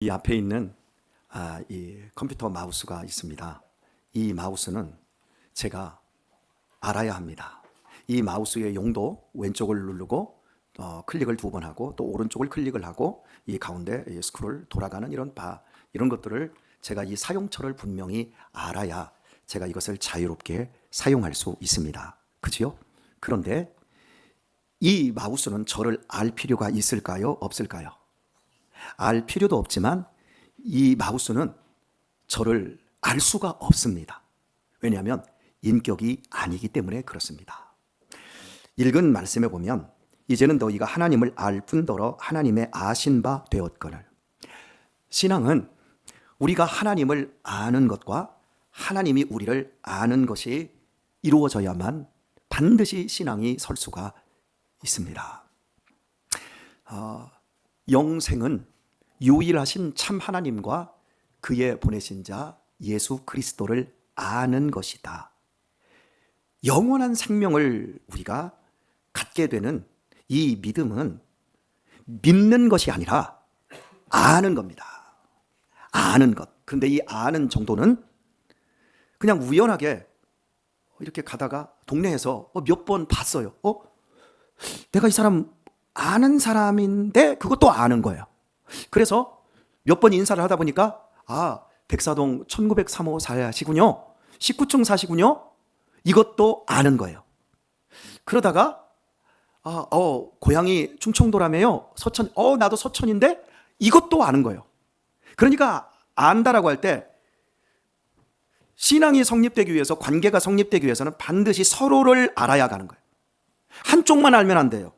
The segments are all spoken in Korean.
이 앞에 있는 아, 이 컴퓨터 마우스가 있습니다. 이 마우스는 제가 알아야 합니다. 이 마우스의 용도 왼쪽을 누르고 어, 클릭을 두 번 하고 또 오른쪽을 클릭을 하고 이 가운데 이 스크롤 돌아가는 이런 바 이런 것들을 제가 이 사용처를 분명히 알아야 제가 이것을 자유롭게 사용할 수 있습니다. 그지요? 그런데 이 마우스는 저를 알 필요가 있을까요? 없을까요? 알 필요도 없지만 이 마우스는 저를 알 수가 없습니다. 왜냐하면 인격이 아니기 때문에 그렇습니다. 읽은 말씀에 보면 이제는 너희가 하나님을 알 뿐더러 하나님의 아신 바 되었거늘 신앙은 우리가 하나님을 아는 것과 하나님이 우리를 아는 것이 이루어져야만 반드시 신앙이 설 수가 있습니다. 어, 영생은 유일하신 참 하나님과 그의 보내신 자 예수 그리스도를 아는 것이다. 영원한 생명을 우리가 갖게 되는 이 믿음은 믿는 것이 아니라 아는 겁니다. 아는 것. 그런데 이 아는 정도는 그냥 우연하게 이렇게 가다가 동네에서 몇 번 봤어요. 어? 내가 이 사람 아는 사람인데 그것도 아는 거예요. 그래서 몇 번 인사를 하다 보니까 아, 백사동 1903호 사시군요. 19층 사시군요. 이것도 아는 거예요. 그러다가 아, 어, 고향이 충청도라며요. 서천, 어, 나도 서천인데 이것도 아는 거예요. 그러니까 안다라고 할 때 신앙이 성립되기 위해서 관계가 성립되기 위해서는 반드시 서로를 알아야 가는 거예요. 한쪽만 알면 안 돼요.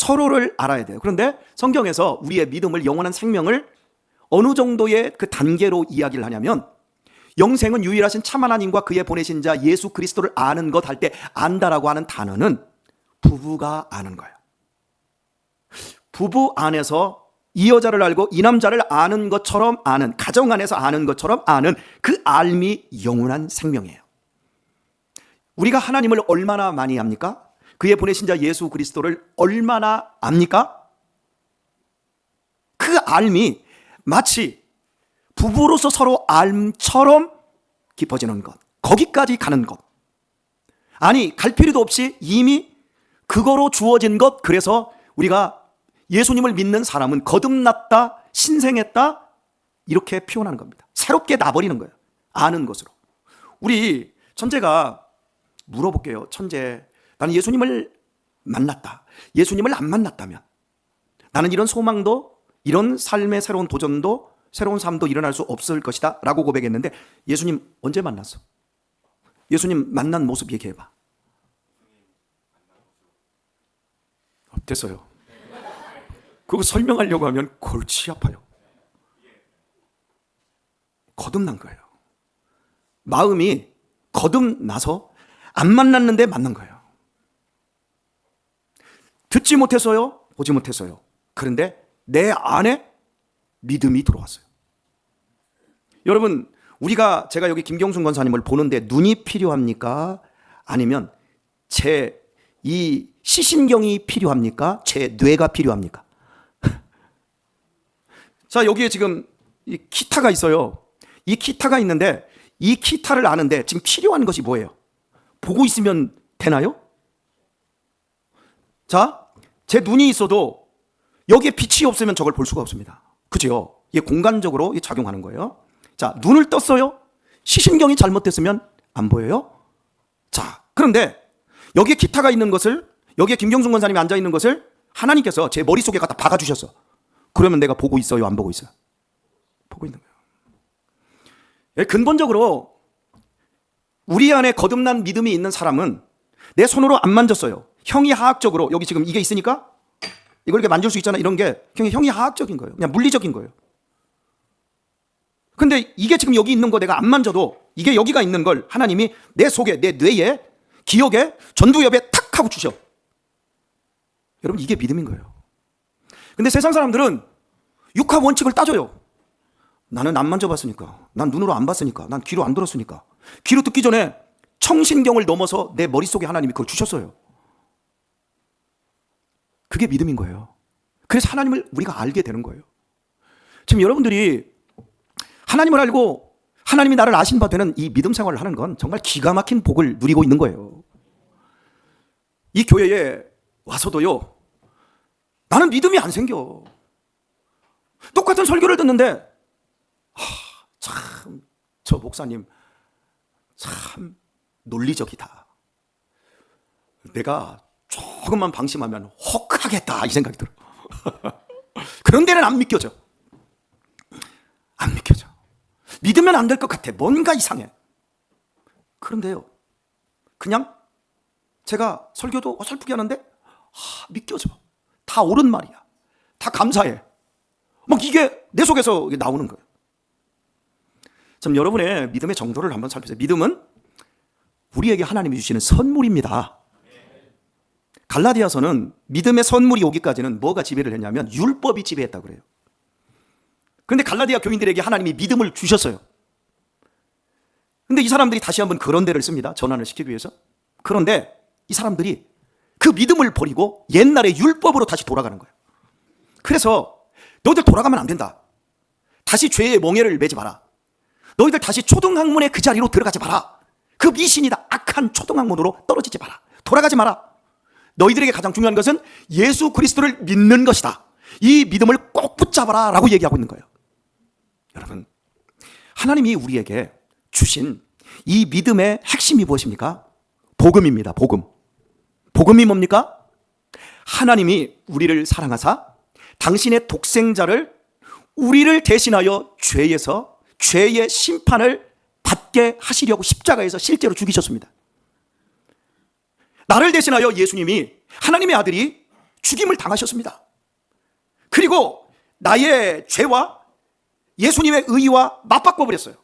서로를 알아야 돼요. 그런데 성경에서 우리의 믿음을 영원한 생명을 어느 정도의 그 단계로 이야기를 하냐면 영생은 유일하신 참 하나님과 그의 보내신 자 예수 그리스도를 아는 것 할 때 안다라고 하는 단어는 부부가 아는 거예요. 부부 안에서 이 여자를 알고 이 남자를 아는 것처럼 아는 가정 안에서 아는 것처럼 아는 그 알미 영원한 생명이에요. 우리가 하나님을 얼마나 많이 합니까? 그의 보내신 자 예수 그리스도를 얼마나 압니까? 그 알미 마치 부부로서 서로 알처럼 깊어지는 것. 거기까지 가는 것. 아니, 갈 필요도 없이 이미 그거로 주어진 것. 그래서 우리가 예수님을 믿는 사람은 거듭났다, 신생했다, 이렇게 표현하는 겁니다. 새롭게 나버리는 거예요. 아는 것으로. 우리 천재가 물어볼게요. 천재, 나는 예수님을 만났다. 예수님을 안 만났다면 나는 이런 소망도 이런 삶의 새로운 도전도 새로운 삶도 일어날 수 없을 것이다 라고 고백했는데 예수님 언제 만났어? 예수님 만난 모습 얘기해봐. 됐어요. 그거 설명하려고 하면 골치 아파요. 거듭난 거예요. 마음이 거듭나서 안 만났는데 만난 거예요. 듣지 못해서요, 보지 못해서요. 그런데 내 안에 믿음이 들어왔어요. 여러분, 우리가 제가 여기 김경순 권사님을 보는데 눈이 필요합니까? 아니면 제 이 시신경이 필요합니까? 제 뇌가 필요합니까? 자, 여기에 지금 이 기타가 있어요. 이 기타가 있는데 이 기타를 아는데 지금 필요한 것이 뭐예요? 보고 있으면 되나요? 자, 제 눈이 있어도 여기에 빛이 없으면 저걸 볼 수가 없습니다. 그죠? 이게 공간적으로 작용하는 거예요. 자, 눈을 떴어요? 시신경이 잘못됐으면 안 보여요? 자, 그런데 여기에 기타가 있는 것을 여기에 김경순 권사님이 앉아 있는 것을 하나님께서 제 머릿속에 갖다 박아 주셨어. 그러면 내가 보고 있어요, 안 보고 있어요? 보고 있는 거예요. 예, 근본적으로 우리 안에 거듭난 믿음이 있는 사람은 내 손으로 안 만졌어요. 형이 하학적으로 여기 지금 이게 있으니까 이걸 이렇게 만질 수 있잖아. 이런 게 그냥 형이 하학적인 거예요. 그냥 물리적인 거예요. 근데 이게 지금 여기 있는 거 내가 안 만져도 이게 여기가 있는 걸 하나님이 내 속에 내 뇌에 기억에 전두엽에 탁 하고 주셔. 여러분 이게 믿음인 거예요. 근데 세상 사람들은 육합 원칙을 따져요. 나는 안 만져봤으니까. 난 눈으로 안 봤으니까. 난 귀로 안 들었으니까. 귀로 듣기 전에 청신경을 넘어서 내 머릿속에 하나님이 그걸 주셨어요. 그게 믿음인 거예요. 그래서 하나님을 우리가 알게 되는 거예요. 지금 여러분들이 하나님을 알고 하나님이 나를 아신 바 되는 이 믿음 생활을 하는 건 정말 기가 막힌 복을 누리고 있는 거예요. 이 교회에 와서도요, 나는 믿음이 안 생겨. 똑같은 설교를 듣는데, 하, 참, 저 목사님, 참 논리적이다. 내가 조금만 방심하면 혹 하겠다. 이 생각이 들어. 그런 데는 안 믿겨져. 안 믿겨져. 믿으면 안 될 것 같아. 뭔가 이상해. 그런데요, 그냥 제가 설교도 어설프게 하는데, 아, 믿겨져. 다 옳은 말이야. 다 감사해. 막 이게 내 속에서 나오는 거예요. 참 여러분의 믿음의 정도를 한번 살펴보세요. 믿음은 우리에게 하나님이 주시는 선물입니다. 갈라디아서는 믿음의 선물이 오기까지는 뭐가 지배를 했냐면 율법이 지배했다고 그래요. 그런데 갈라디아 교인들에게 하나님이 믿음을 주셨어요. 근데 이 사람들이 다시 한번 그런 데를 씁니다. 전환을 시키기 위해서. 그런데 이 사람들이 그 믿음을 버리고 옛날의 율법으로 다시 돌아가는 거예요. 그래서 너희들 돌아가면 안 된다. 다시 죄의 멍에를 매지 마라. 너희들 다시 초등학문의 그 자리로 들어가지 마라. 그 미신이다. 악한 초등학문으로 떨어지지 마라. 돌아가지 마라. 너희들에게 가장 중요한 것은 예수 그리스도를 믿는 것이다. 이 믿음을 꼭 붙잡아라. 라고 얘기하고 있는 거예요. 여러분, 하나님이 우리에게 주신 이 믿음의 핵심이 무엇입니까? 복음입니다. 복음. 복음이 뭡니까? 하나님이 우리를 사랑하사 당신의 독생자를 우리를 대신하여 죄에서 죄의 심판을 받게 하시려고 십자가에서 실제로 죽이셨습니다. 나를 대신하여 예수님이 하나님의 아들이 죽임을 당하셨습니다. 그리고 나의 죄와 예수님의 의와 맞바꿔 버렸어요.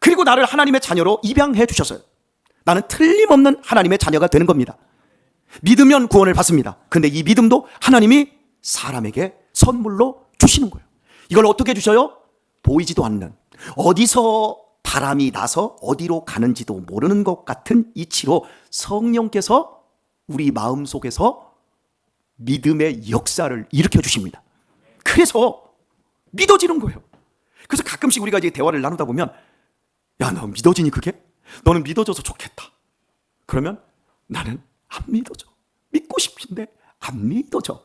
그리고 나를 하나님의 자녀로 입양해 주셨어요. 나는 틀림없는 하나님의 자녀가 되는 겁니다. 믿으면 구원을 받습니다. 근데 이 믿음도 하나님이 사람에게 선물로 주시는 거예요. 이걸 어떻게 주셔요? 보이지도 않는 어디서 바람이 나서 어디로 가는지도 모르는 것 같은 이치로 성령께서 우리 마음 속에서 믿음의 역사를 일으켜 주십니다. 그래서 믿어지는 거예요. 그래서 가끔씩 우리가 이제 대화를 나누다 보면 야, 너 믿어지니 그게? 너는 믿어져서 좋겠다. 그러면 나는 안 믿어져. 믿고 싶은데 안 믿어져.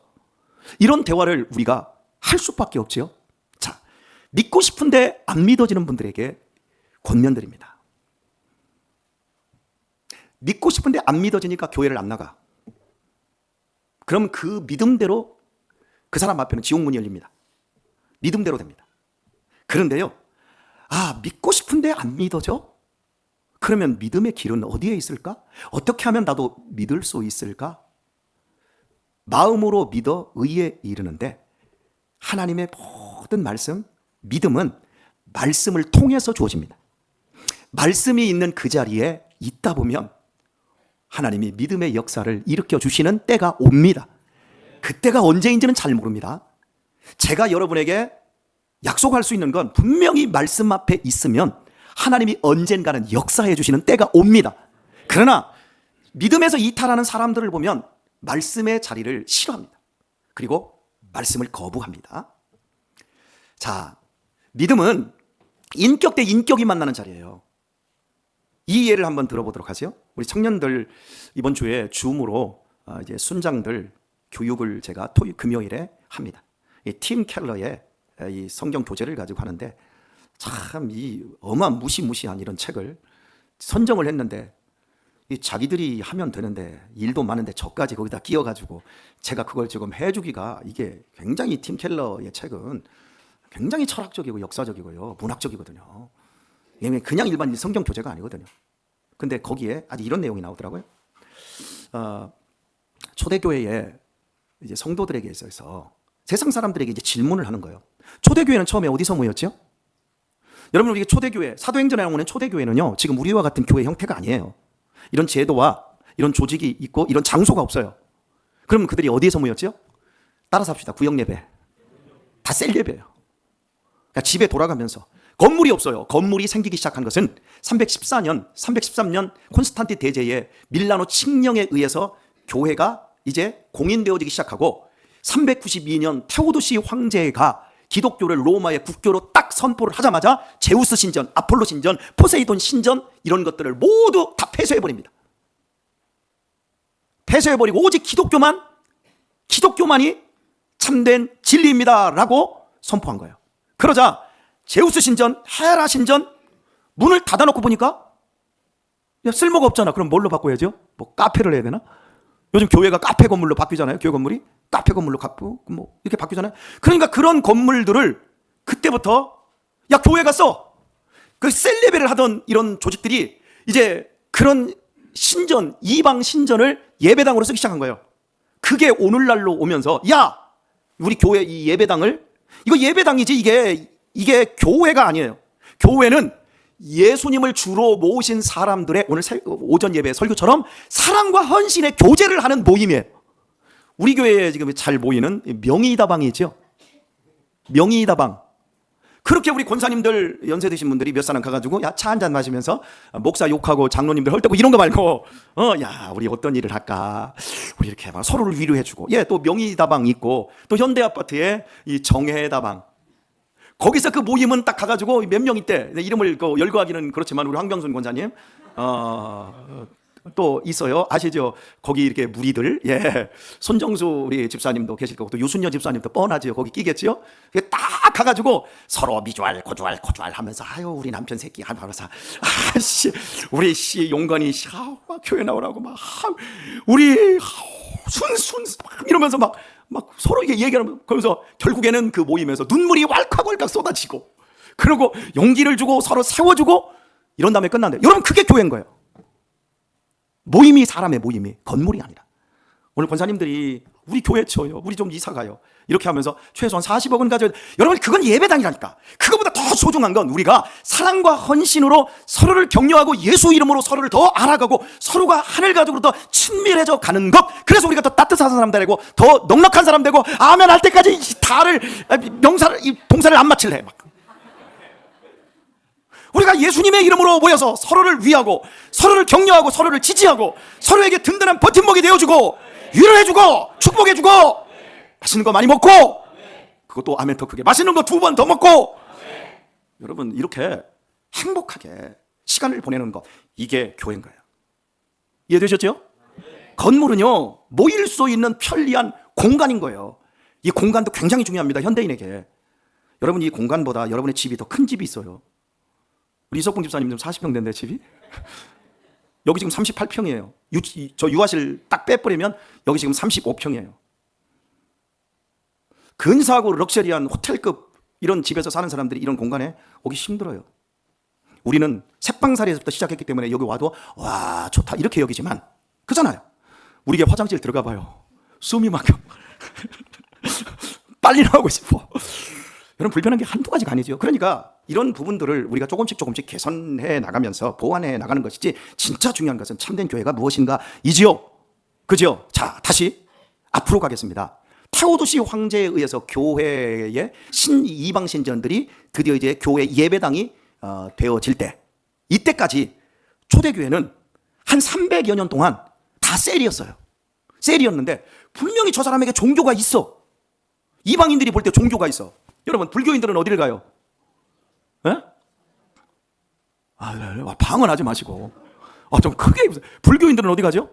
이런 대화를 우리가 할 수밖에 없지요. 자, 믿고 싶은데 안 믿어지는 분들에게 권면드립니다. 믿고 싶은데 안 믿어지니까 교회를 안 나가. 그럼 그 믿음대로 그 사람 앞에는 지옥문이 열립니다. 믿음대로 됩니다. 그런데요, 아, 믿고 싶은데 안 믿어져? 그러면 믿음의 길은 어디에 있을까? 어떻게 하면 나도 믿을 수 있을까? 마음으로 믿어 의에 이르는데 하나님의 모든 말씀, 믿음은 말씀을 통해서 주어집니다. 말씀이 있는 그 자리에 있다 보면 하나님이 믿음의 역사를 일으켜 주시는 때가 옵니다. 그때가 언제인지는 잘 모릅니다. 제가 여러분에게 약속할 수 있는 건 분명히 말씀 앞에 있으면 하나님이 언젠가는 역사해 주시는 때가 옵니다. 그러나 믿음에서 이탈하는 사람들을 보면 말씀의 자리를 싫어합니다. 그리고 말씀을 거부합니다. 자, 믿음은 인격 대 인격이 만나는 자리예요. 이 예를 한번 들어보도록 하세요. 우리 청년들 이번 주에 줌으로 어, 이제 순장들 교육을 제가 토요 금요일에 합니다. 팀 켈러의 이 성경 교재를 가지고 하는데 참 이 어마한 무시무시한 이런 책을 선정을 했는데 이 자기들이 하면 되는데 일도 많은데 저까지 거기다 끼워가지고 제가 그걸 지금 해주기가 이게 굉장히 팀 켈러의 책은 굉장히 철학적이고 역사적이고요 문학적이거든요. 그냥 일반 성경 교재가 아니거든요. 근데 거기에 아주 이런 내용이 나오더라고요. 어, 초대교회에 이제 성도들에게 있어서 세상 사람들에게 이제 질문을 하는 거예요. 초대교회는 처음에 어디서 모였죠? 여러분 우리 초대교회 사도행전에 나오는 초대교회는요 지금 우리와 같은 교회 형태가 아니에요. 이런 제도와 이런 조직이 있고 이런 장소가 없어요. 그럼 그들이 어디에서 모였죠? 따라서 합시다. 구역 예배. 다 셀 예배예요. 그러니까 집에 돌아가면서 건물이 없어요. 건물이 생기기 시작한 것은 314년, 313년 콘스탄티 대제의 밀라노 칙령에 의해서 교회가 이제 공인되어지기 시작하고 392년 테오도시 황제가 기독교를 로마의 국교로 딱 선포를 하자마자 제우스 신전, 아폴로 신전, 포세이돈 신전 이런 것들을 모두 다 폐쇄해 버립니다. 폐쇄해 버리고 오직 기독교만 기독교만이 참된 진리입니다라고 선포한 거예요. 그러자 제우스 신전, 헤라 신전 문을 닫아놓고 보니까 야, 쓸모가 없잖아. 그럼 뭘로 바꿔야죠? 뭐 카페를 해야 되나? 요즘 교회가 카페 건물로 바뀌잖아요. 교회 건물이 카페 건물로 바꾸고 뭐 이렇게 바뀌잖아요. 그러니까 그런 건물들을 그때부터 야 교회가 써. 그 셀레베를 하던 이런 조직들이 이제 그런 신전 이방 신전을 예배당으로 쓰기 시작한 거예요. 그게 오늘날로 오면서 야 우리 교회 이 예배당을 이거 예배당이지 이게 이게 교회가 아니에요. 교회는 예수님을 주로 모신 사람들의 오늘 세- 오전 예배 설교처럼 사랑과 헌신의 교제를 하는 모임이에요. 우리 교회에 지금 잘 모이는 명의다방이죠. 명의다방. 그렇게 우리 권사님들 연세 드신 분들이 몇 사람 가가지고 야 차 한 잔 마시면서 목사 욕하고 장로님들 헐떡고 이런 거 말고 어야 우리 어떤 일을 할까 우리 이렇게 막 서로를 위로해주고 예또 명의다방 있고 또 현대아파트에 이 정혜다방 거기서 그 모임은 딱 가가지고 몇 명 있대. 이름을 그 열거하기는 그렇지만 우리 황병순 권사님. 어, 또 있어요. 아시죠? 거기 이렇게 무리들. 예. 손정수 우리 집사님도 계실 거고 또 유순녀 집사님도 뻔하지요 거기 끼겠지요? 딱 가가지고 서로 미주알 고주알 고주알 하면서 아유 우리 남편 새끼 하면서 아씨 우리 씨 용건이 씨 아, 교회 나오라고 막 아, 우리 아, 순순 막 이러면서 막 막 서로 얘기하면 그러면서 결국에는 그 모임에서 눈물이 왈칵왈칵 쏟아지고 그리고 용기를 주고 서로 세워주고 이런 다음에 끝난대. 여러분 그게 교회인 거예요. 모임이 사람의 모임이 건물이 아니라. 오늘 권사님들이 우리 교회 쳐요. 우리 좀 이사 가요. 이렇게 하면서 최소한 40억은 가져야 돼. 여러분 그건 예배당이라니까. 그거보다 더 소중한 건 우리가 사랑과 헌신으로 서로를 격려하고 예수 이름으로 서로를 더 알아가고 서로가 하늘 가족으로 더 친밀해져 가는 것. 그래서 우리가 더 따뜻한 사람 되고 더 넉넉한 사람 되고 아멘 할 때까지 이 다를 아, 명사를 이 동사를 안 맞힐래 막. 우리가 예수님의 이름으로 모여서 서로를 위하고 서로를 격려하고 서로를 지지하고 서로에게 든든한 버팀목이 되어주고 위로해주고 축복해주고 맛있는 거 많이 먹고 그것도 아멘 더 크게 맛있는 거 두 번 더 먹고 여러분 이렇게 행복하게 시간을 보내는 것 이게 교회인 거예요. 이해되셨죠? 건물은요 모일 수 있는 편리한 공간인 거예요. 이 공간도 굉장히 중요합니다 현대인에게. 여러분 이 공간보다 여러분의 집이 더 큰 집이 있어요. 우리 이석봉 집사님 좀 40평 된대 집이. 여기 지금 38평이에요. 유, 이- 저 유아실 딱 빼버리면 여기 지금 35평이에요. 근사하고 럭셔리한 호텔급 이런 집에서 사는 사람들이 이런 공간에 오기 힘들어요. 우리는 새빵살이에서부터 시작했기 때문에 여기 와도 와 좋다 이렇게 여기지만 그잖아요. 우리게 화장실 들어가 봐요. 숨이 막혀. 빨리 나오고 싶어. 여러분 불편한 게 한두 가지가 아니죠. 그러니까 이런 부분들을 우리가 조금씩 조금씩 개선해 나가면서 보완해 나가는 것이지 진짜 중요한 것은 참된 교회가 무엇인가 이지요. 그죠? 자, 다시 앞으로 가겠습니다. 타오도시 황제에 의해서 교회의 신 이방 신전들이 드디어 이제 교회 예배당이 어, 되어질 때 이때까지 초대교회는 한 300여 년 동안 다 셀이었어요. 셀이었는데 분명히 저 사람에게 종교가 있어. 이방인들이 볼 때 종교가 있어. 여러분 불교인들은 어디를 가요? 예? 아, 네, 네. 방언하지 마시고. 아, 좀 크게. 불교인들은 어디 가죠?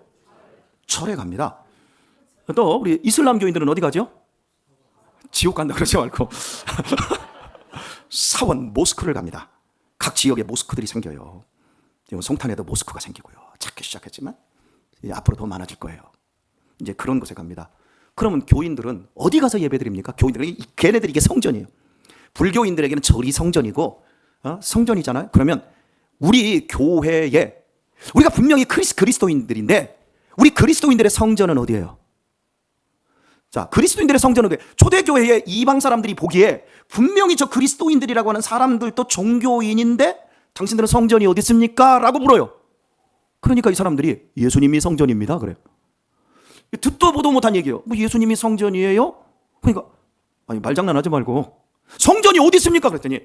절에 갑니다. 또 우리 이슬람교인들은 어디 가죠? 지옥 간다 그러지 말고 사원 모스크를 갑니다. 각 지역에 모스크들이 생겨요. 지금 송탄에도 모스크가 생기고요. 작게 시작했지만 앞으로 더 많아질 거예요. 이제 그런 곳에 갑니다. 그러면 교인들은 어디 가서 예배드립니까? 교인들은 이- 걔네들이 이게 성전이에요. 불교인들에게는 절이 성전이고 어? 성전이잖아요. 그러면 우리 교회에 우리가 분명히 크리스, 그리스도인들인데 우리 그리스도인들의 성전은 어디예요? 자, 그리스도인들의 성전은 어디예요? 초대교회의 이방 사람들이 보기에 분명히 저 그리스도인들이라고 하는 사람들도 종교인인데 당신들은 성전이 어디 있습니까? 라고 물어요. 그러니까 이 사람들이 예수님이 성전입니다. 그래요. 듣도 보도 못한 얘기예요. 뭐 예수님이 성전이에요? 그러니까 아니 말장난하지 말고 성전이 어디 있습니까? 그랬더니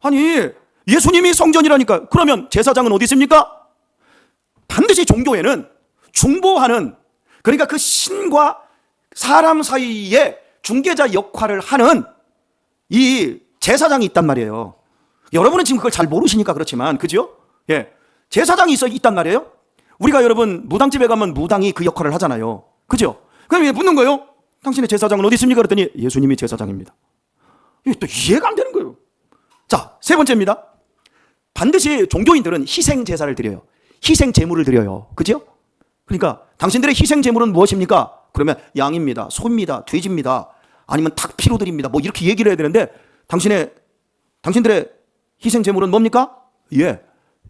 아니 예수님이 성전이라니까 그러면 제사장은 어디 있습니까? 반드시 종교에는 중보하는 그러니까 그 신과 사람 사이에 중개자 역할을 하는 이 제사장이 있단 말이에요. 여러분은 지금 그걸 잘 모르시니까 그렇지만, 그죠? 예. 제사장이 있어, 있단 말이에요. 우리가 여러분, 무당집에 가면 무당이 그 역할을 하잖아요. 그죠? 그럼 이제 묻는 거예요. 당신의 제사장은 어디 있습니까? 그랬더니 예수님이 제사장입니다. 이게 또 이해가 안 되는 거예요. 자, 세 번째입니다. 반드시 종교인들은 희생 제사를 드려요. 희생 제물을 드려요. 그죠? 그러니까 당신들의 희생 제물은 무엇입니까? 그러면 양입니다. 소입니다. 돼지입니다. 아니면 닭 피로 드립니다. 뭐 이렇게 얘기를 해야 되는데 당신의 당신들의 희생 제물은 뭡니까? 예.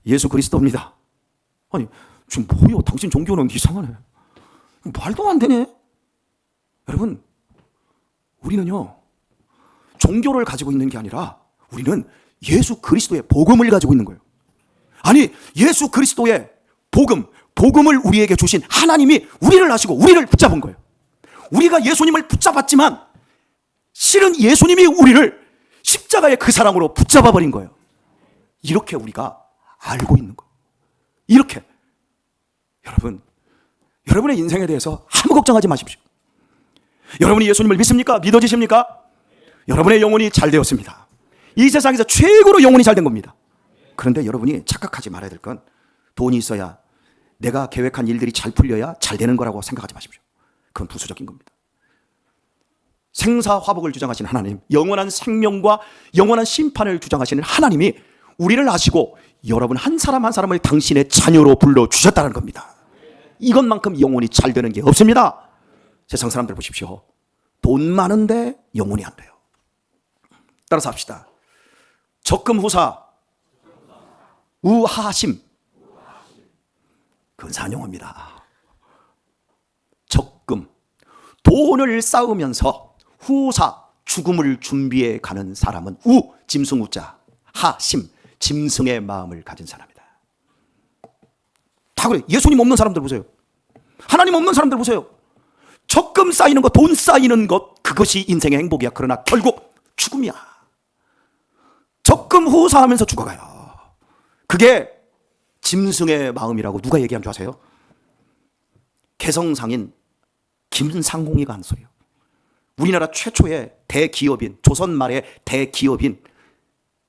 예수 그리스도입니다. 아니, 지금 뭐요? 당신 종교는 이상하네. 말도 안 되네. 여러분, 우리는요. 종교를 가지고 있는 게 아니라 우리는 예수 그리스도의 복음을 가지고 있는 거예요. 아니, 예수 그리스도의 복음, 복음을 우리에게 주신 하나님이 우리를 아시고 우리를 붙잡은 거예요. 우리가 예수님을 붙잡았지만 실은 예수님이 우리를 십자가의 그 사랑으로 붙잡아 버린 거예요. 이렇게 우리가 알고 있는 거예요. 이렇게. 여러분, 여러분의 인생에 대해서 아무 걱정하지 마십시오. 여러분이 예수님을 믿습니까? 믿어지십니까? 여러분의 영혼이 잘 되었습니다. 이 세상에서 최고로 영혼이 잘 된 겁니다. 그런데 여러분이 착각하지 말아야 될 건 돈이 있어야 내가 계획한 일들이 잘 풀려야 잘 되는 거라고 생각하지 마십시오. 그건 부수적인 겁니다. 생사화복을 주장하신 하나님, 영원한 생명과 영원한 심판을 주장하시는 하나님이 우리를 아시고 여러분 한 사람 한 사람을 당신의 자녀로 불러 주셨다는 겁니다. 이것만큼 영혼이 잘 되는 게 없습니다. 세상 사람들 보십시오. 돈 많은데 영혼이 안 돼요. 따라서 합시다. 적금 후사, 우하심. 근사한 용어입니다. 적금. 돈을 쌓으면서 후사, 죽음을 준비해 가는 사람은 우, 짐승 우자, 하심, 짐승의 마음을 가진 사람이다. 다 그래. 예수님 없는 사람들 보세요. 하나님 없는 사람들 보세요. 적금 쌓이는 것, 돈 쌓이는 것, 그것이 인생의 행복이야. 그러나 결국 죽음이야. 적금 후사하면서 죽어가요. 그게 짐승의 마음이라고 누가 얘기한 줄 아세요? 개성상인 김상홍이가 한 소리예요. 우리나라 최초의 대기업인, 조선 말의 대기업인,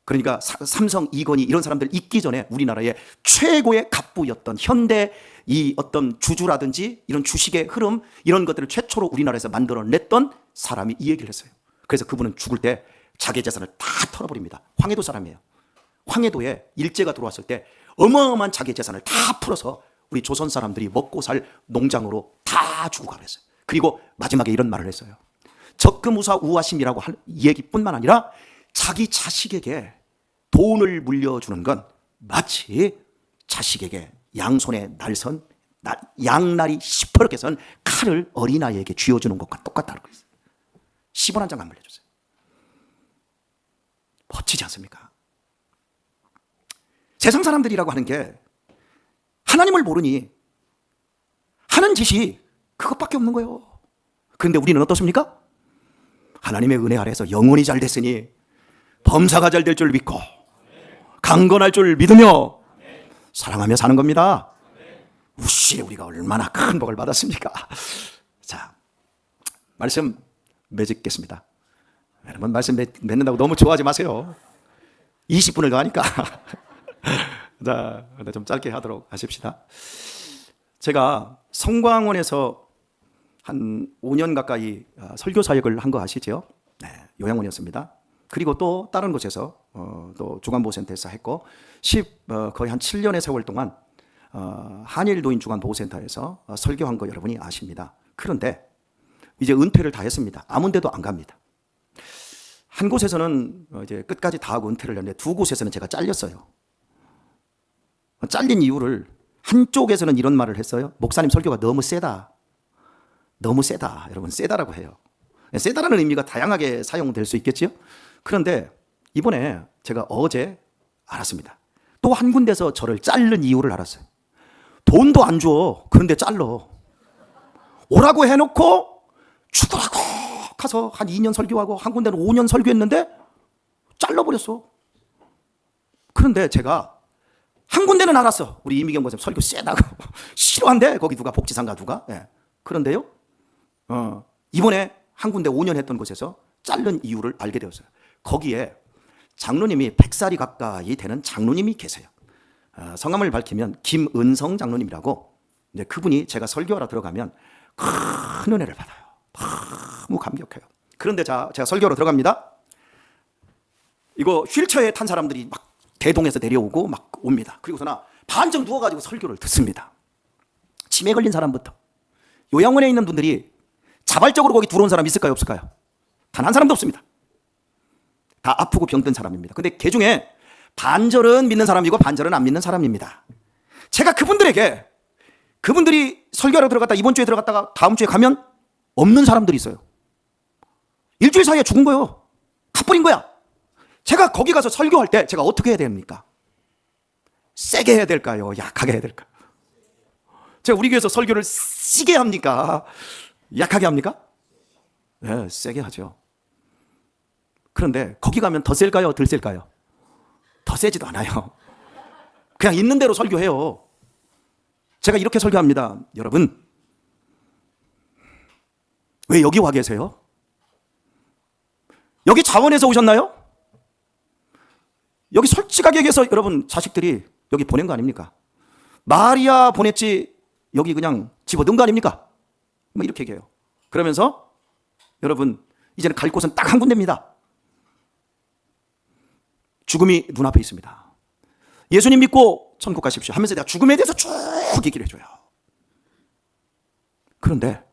그러니까 사- 삼성, 이건희 이런 사람들 있기 전에 우리나라의 최고의 갑부였던 현대 이 어떤 주주라든지 이런 주식의 흐름 이런 것들을 최초로 우리나라에서 만들어냈던 사람이 이 얘기를 했어요. 그래서 그분은 죽을 때 자기 재산을 다 털어버립니다. 황해도 사람이에요. 황해도에 일제가 들어왔을 때 어마어마한 자기 재산을 다 풀어서 우리 조선 사람들이 먹고 살 농장으로 다 주고 가버렸어요. 그리고 마지막에 이런 말을 했어요. 적금우사 우하심이라고 한 얘기뿐만 아니라 자기 자식에게 돈을 물려주는 건 마치 자식에게 양손에 날선 나- 양날이 시퍼렇게 선 칼을 어린아이에게 쥐어주는 것과 똑같다는 거예요. 10원 한 장 안 물려줬어요. 멋지지 않습니까? 세상 사람들이라고 하는 게 하나님을 모르니 하는 짓이 그것밖에 없는 거예요. 그런데 우리는 어떻습니까? 하나님의 은혜 아래서 영혼이 잘 됐으니 범사가 잘 될 줄 믿고 강건할 줄 믿으며 사랑하며 사는 겁니다. 우씨 우리가 얼마나 큰 복을 받았습니까? 자 말씀 맺겠습니다. 여러분 말씀 맺, 맺는다고 너무 좋아하지 마세요. 20분을 더 하니까 자, 근데 좀 짧게 하도록 하십시다. 제가 성광원에서 한 5년 가까이 어, 설교 사역을 한 거 아시죠? 네, 요양원이었습니다. 그리고 또 다른 곳에서 어, 또 주간보호센터에서 했고 10 어, 거의 한 7년의 세월 동안 어, 한일 노인 주간보호센터에서 어, 설교한 거 여러분이 아십니다. 그런데 이제 은퇴를 다 했습니다. 아무 데도 안 갑니다. 한 곳에서는 어, 이제 끝까지 다 하고 은퇴를 했는데 두 곳에서는 제가 잘렸어요. 잘린 이유를 한쪽에서는 이런 말을 했어요. 목사님 설교가 너무 세다. 너무 세다. 여러분, 세다라고 해요. 세다라는 의미가 다양하게 사용될 수 있겠지요? 그런데 이번에 제가 어제 알았습니다. 또 한 군데서 저를 자른 이유를 알았어요. 돈도 안 줘. 그런데 잘러. 오라고 해놓고 죽으라고 가서 한 2년 설교하고 한 군데는 5년 설교했는데 잘라버렸어. 그런데 제가 한 군데는 알았어. 우리 이미경 목사님 설교 세다고 싫어한대. 거기 누가 복지상가 누가. 예. 그런데요. 어, 이번에 한 군데 5년 했던 곳에서 자른 이유를 알게 되었어요. 거기에 장로님이 100살이 가까이 되는 장로님이 계세요. 어, 성함을 밝히면 김은성 장로님이라고 이제 그분이 제가 설교하러 들어가면 큰 은혜를 받아요. 너무 감격해요. 그런데 자, 제가 설교로 들어갑니다. 이거 휠체어에 탄 사람들이 막 대동에서 내려오고 막 옵니다. 그리고서나 반쯤 누워가지고 설교를 듣습니다. 치매 걸린 사람부터 요양원에 있는 분들이 자발적으로 거기 들어온 사람 있을까요? 없을까요? 단 한 사람도 없습니다. 다 아프고 병든 사람입니다. 근데 그 중에 반절은 믿는 사람이고 반절은 안 믿는 사람입니다. 제가 그분들에게 그분들이 설교하러 들어갔다 이번 주에 들어갔다가 다음 주에 가면 없는 사람들이 있어요. 일주일 사이에 죽은 거예요. 가버린 거야. 제가 거기 가서 설교할 때 제가 어떻게 해야 됩니까? 세게 해야 될까요? 약하게 해야 될까요? 제가 우리 교회에서 설교를 세게 합니까? 약하게 합니까? 네, 세게 하죠. 그런데 거기 가면 더 셀까요? 덜 셀까요? 더 세지도 않아요. 그냥 있는 대로 설교해요. 제가 이렇게 설교합니다. 여러분, 왜 여기 와 계세요? 여기 자원에서 오셨나요? 여기 솔직하게 얘기해서 여러분 자식들이 여기 보낸 거 아닙니까? 마리아 보냈지 여기 그냥 집어든 거 아닙니까? 뭐 이렇게 얘기해요. 그러면서 여러분 이제는 갈 곳은 딱 한 군데입니다. 죽음이 눈앞에 있습니다. 예수님 믿고 천국 가십시오 하면서 내가 죽음에 대해서 쭉 얘기를 해줘요. 그런데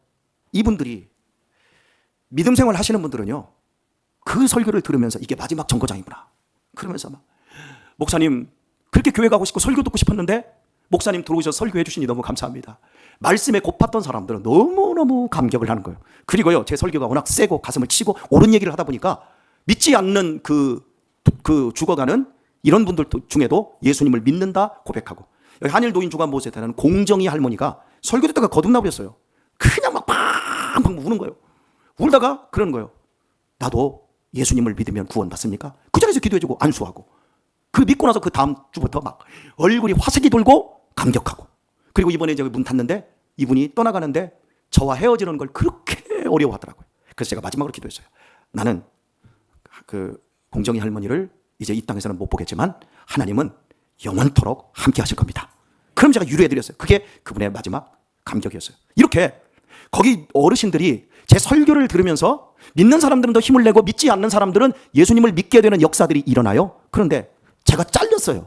이분들이 믿음 생활 하시는 분들은요, 그 설교를 들으면서 이게 마지막 정거장이구나. 그러면서 막, 목사님, 그렇게 교회 가고 싶고 설교 듣고 싶었는데, 목사님 들어오셔서 설교해 주시니 너무 감사합니다. 말씀에 고팠던 사람들은 너무너무 감격을 하는 거예요. 그리고요, 제 설교가 워낙 세고 가슴을 치고 옳은 얘기를 하다 보니까 믿지 않는 그, 그 죽어가는 이런 분들 중에도 예수님을 믿는다 고백하고 여기 한일 노인 주간 보호세대는 공정이 할머니가 설교 듣다가 거듭나 버렸어요. 그냥 막 팡팡 우는 거예요. 울다가 그러는 거예요. 나도 예수님을 믿으면 구원받습니까? 그 자리에서 기도해주고 안수하고 그 믿고 나서 그 다음 주부터 막 얼굴이 화색이 돌고 감격하고 그리고 이번에 저기 문 닫는데 이분이 떠나가는데 저와 헤어지는 걸 그렇게 어려워하더라고요. 그래서 제가 마지막으로 기도했어요. 나는 그 공정이 할머니를 이제 이 땅에서는 못 보겠지만 하나님은 영원토록 함께 하실 겁니다. 그럼 제가 유료해 드렸어요. 그게 그분의 마지막 감격이었어요. 이렇게 거기 어르신들이 제 설교를 들으면서 믿는 사람들은 더 힘을 내고 믿지 않는 사람들은 예수님을 믿게 되는 역사들이 일어나요. 그런데 제가 잘렸어요.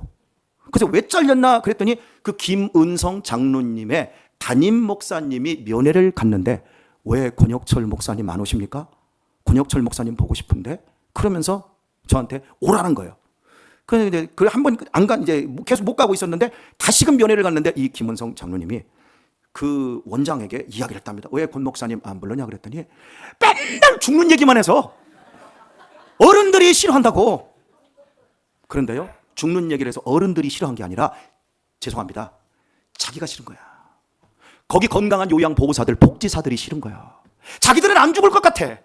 그래서 왜 잘렸나 그랬더니 그 김은성 장로님의 담임 목사님이 면회를 갔는데 왜 권혁철 목사님 안 오십니까? 권혁철 목사님 보고 싶은데 그러면서 저한테 오라는 거예요. 그런데 그한 번 안 간 이제 계속 못 가고 있었는데 다시금 면회를 갔는데 이 김은성 장로님이 그 원장에게 이야기를 했답니다. 왜 권 목사님 안 불러냐 그랬더니 맨날 죽는 얘기만 해서 어른들이 싫어한다고. 그런데요, 죽는 얘기를 해서 어른들이 싫어한 게 아니라 죄송합니다. 자기가 싫은 거야. 거기 건강한 요양 보호사들, 복지사들이 싫은 거야. 자기들은 안 죽을 것 같아.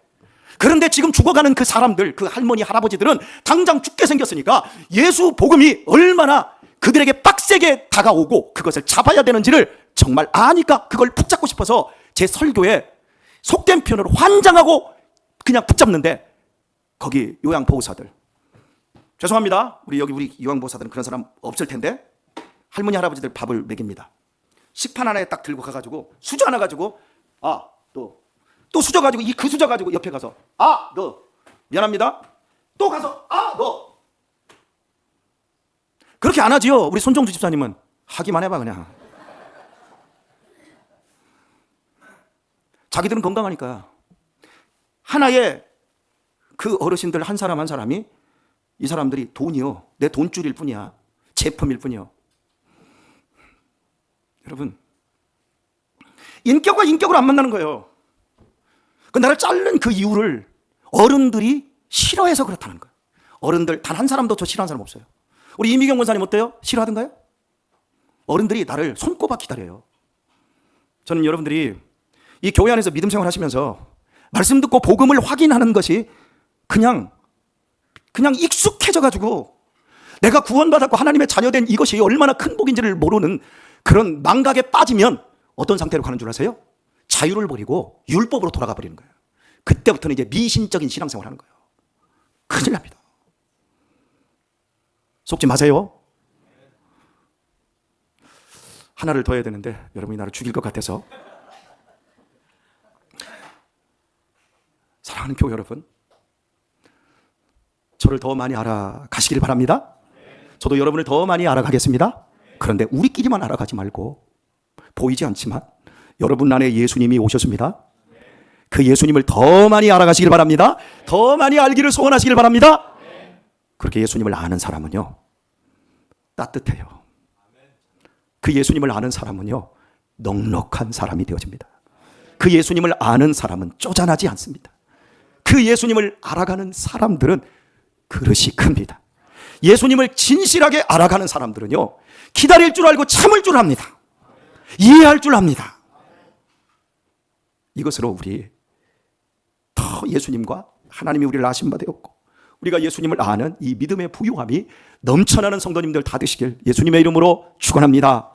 그런데 지금 죽어가는 그 사람들, 그 할머니, 할아버지들은 당장 죽게 생겼으니까 예수 복음이 얼마나 그들에게 빡세게 다가오고 그것을 잡아야 되는지를 정말 아니까 그걸 붙잡고 싶어서 제 설교에 속된 표현으로 환장하고 그냥 붙잡는데 거기 요양보호사들. 죄송합니다. 우리 여기 우리 요양보호사들은 그런 사람 없을 텐데 할머니, 할아버지들 밥을 먹입니다. 식판 하나에 딱 들고 가가지고 수저 하나 가지고 아, 또 또 수저 가지고 이 그 수저 가지고 옆에 가서 아 너 미안합니다 또 가서 아 너 그렇게 안 하지요 우리 손정주 집사님은 하기만 해봐 그냥 자기들은 건강하니까 하나의 그 어르신들 한 사람 한 사람이 이 사람들이 돈이요 내 돈줄일 뿐이야 제품일 뿐이요 여러분 인격과 인격으로 안 만나는 거예요. 그 나를 자른 그 이유를 어른들이 싫어해서 그렇다는 거예요. 어른들 단 한 사람도 저 싫어하는 사람 없어요. 우리 이미경 권사님 어때요? 싫어하던가요? 어른들이 나를 손꼽아 기다려요. 저는 여러분들이 이 교회 안에서 믿음 생활 하시면서 말씀 듣고 복음을 확인하는 것이 그냥 그냥 익숙해져 가지고 내가 구원받았고 하나님의 자녀된 이것이 얼마나 큰 복인지를 모르는 그런 망각에 빠지면 어떤 상태로 가는 줄 아세요? 자유를 버리고 율법으로 돌아가 버리는 거예요. 그때부터는 이제 미신적인 신앙생활 하는 거예요. 큰일 납니다. 속지 마세요. 하나를 더 해야 되는데 여러분이 나를 죽일 것 같아서 사랑하는 교회 여러분 저를 더 많이 알아가시길 바랍니다. 저도 여러분을 더 많이 알아가겠습니다. 그런데 우리끼리만 알아가지 말고 보이지 않지만 여러분 안에 예수님이 오셨습니다. 그 예수님을 더 많이 알아가시길 바랍니다. 더 많이 알기를 소원하시길 바랍니다. 그렇게 예수님을 아는 사람은요, 따뜻해요. 그 예수님을 아는 사람은요, 넉넉한 사람이 되어집니다. 그 예수님을 아는 사람은 쪼잔하지 않습니다. 그 예수님을 알아가는 사람들은 그릇이 큽니다. 예수님을 진실하게 알아가는 사람들은요, 기다릴 줄 알고 참을 줄 압니다. 이해할 줄 압니다. 이것으로 우리 더 예수님과 하나님이 우리를 아신 바 되었고, 우리가 예수님을 아는 이 믿음의 부유함이 넘쳐나는 성도님들 다 되시길 예수님의 이름으로 축원합니다.